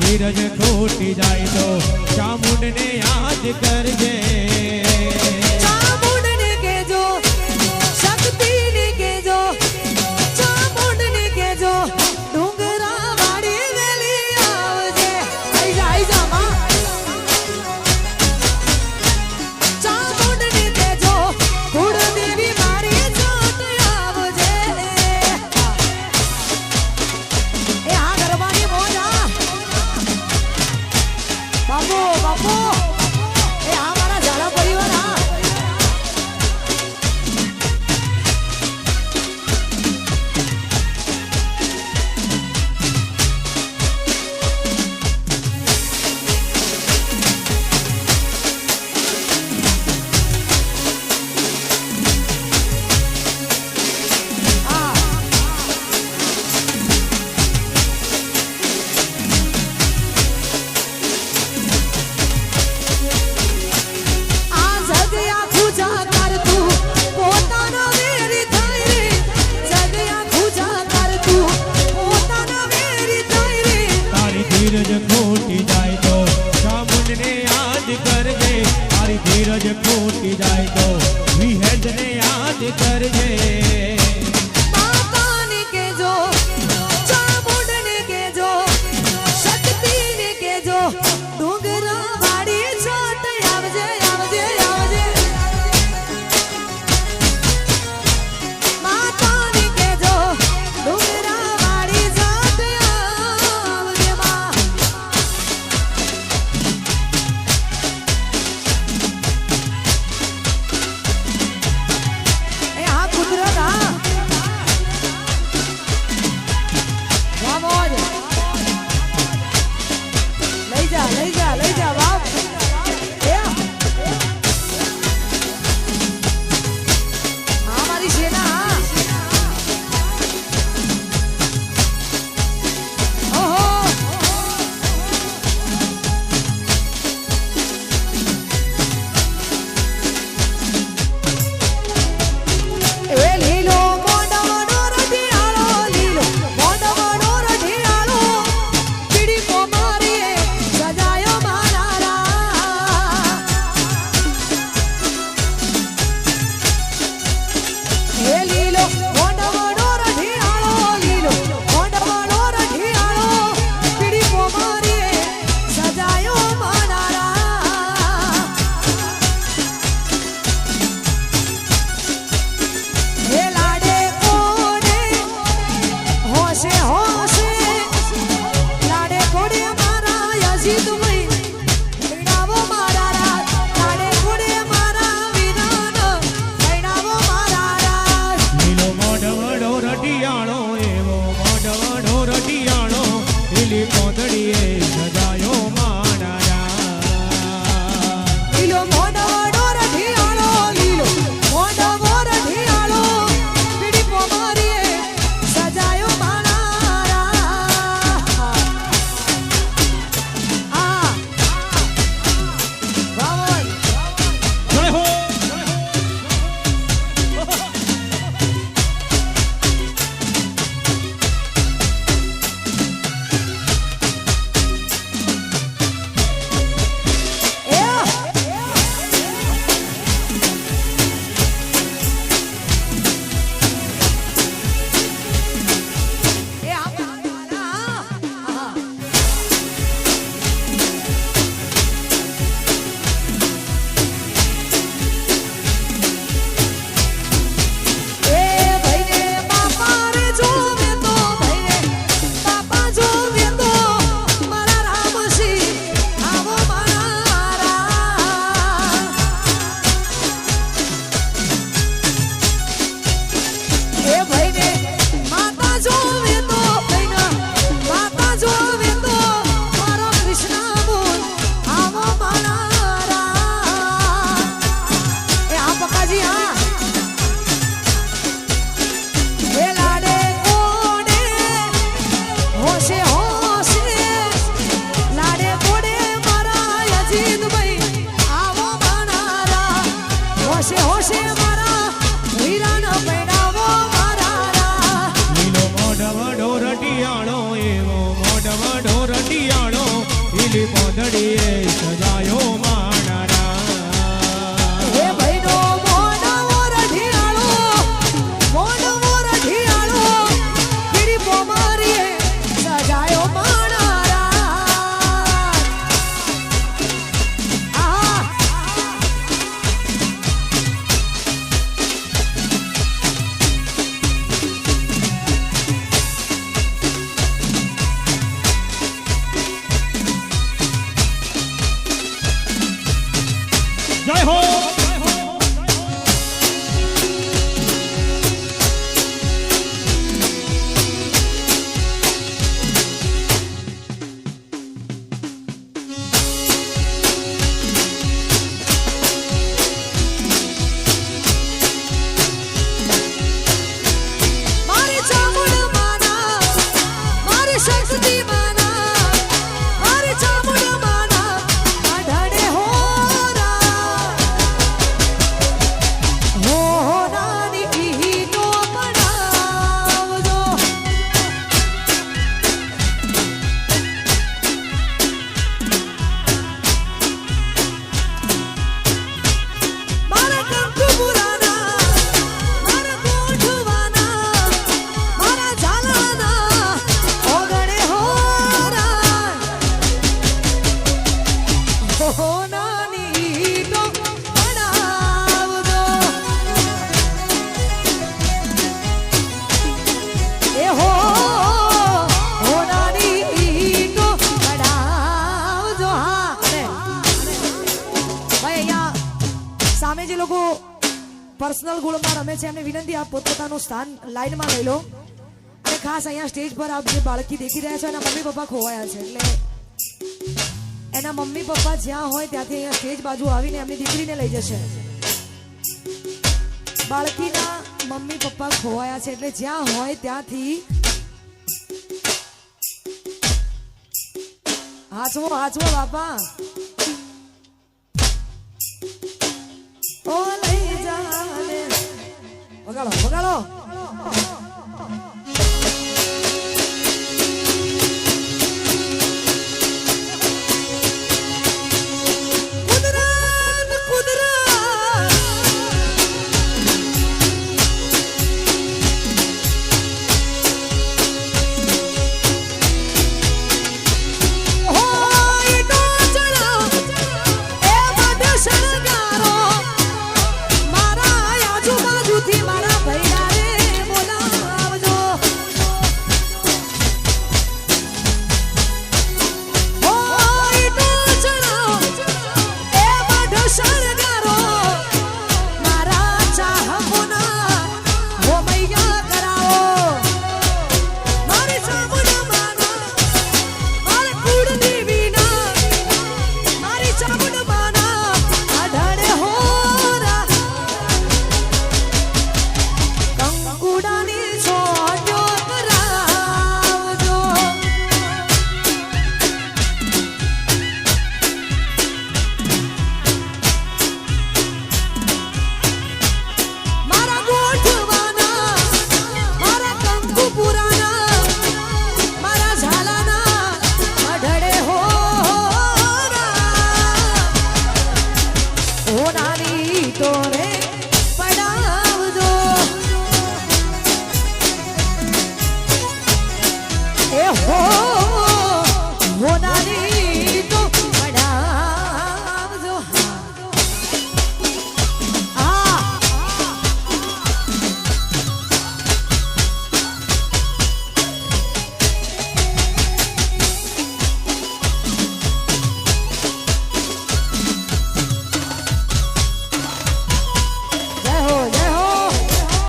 ધીરજ ખોટી જાય તો ચામુંડને યાદ કરજે. પર્સનલ ગોળમાં રમે છે. એમને વિનંતી આપ પોતપોતાનું સ્થાન લાઈનમાં લઈ લો. અને ખાસ અહીંયા સ્ટેજ પર આપ જે બાળકી દેખી રહ્યા છો, એના મમ્મી પપ્પા ખોવાયા છે. એટલે એના મમ્મી પપ્પા જ્યાં હોય ત્યાંથી અહીંયા સ્ટેજ બાજુ આવીને એમની દીકરીને લઈ જશે. બાળકીના મમ્મી પપ્પા ખોવાયા છે. એટલે જ્યાં હોય ત્યાંથી હાચવો હાચવો બાપા. ઓ લઈ જાને વગાડો વગાડો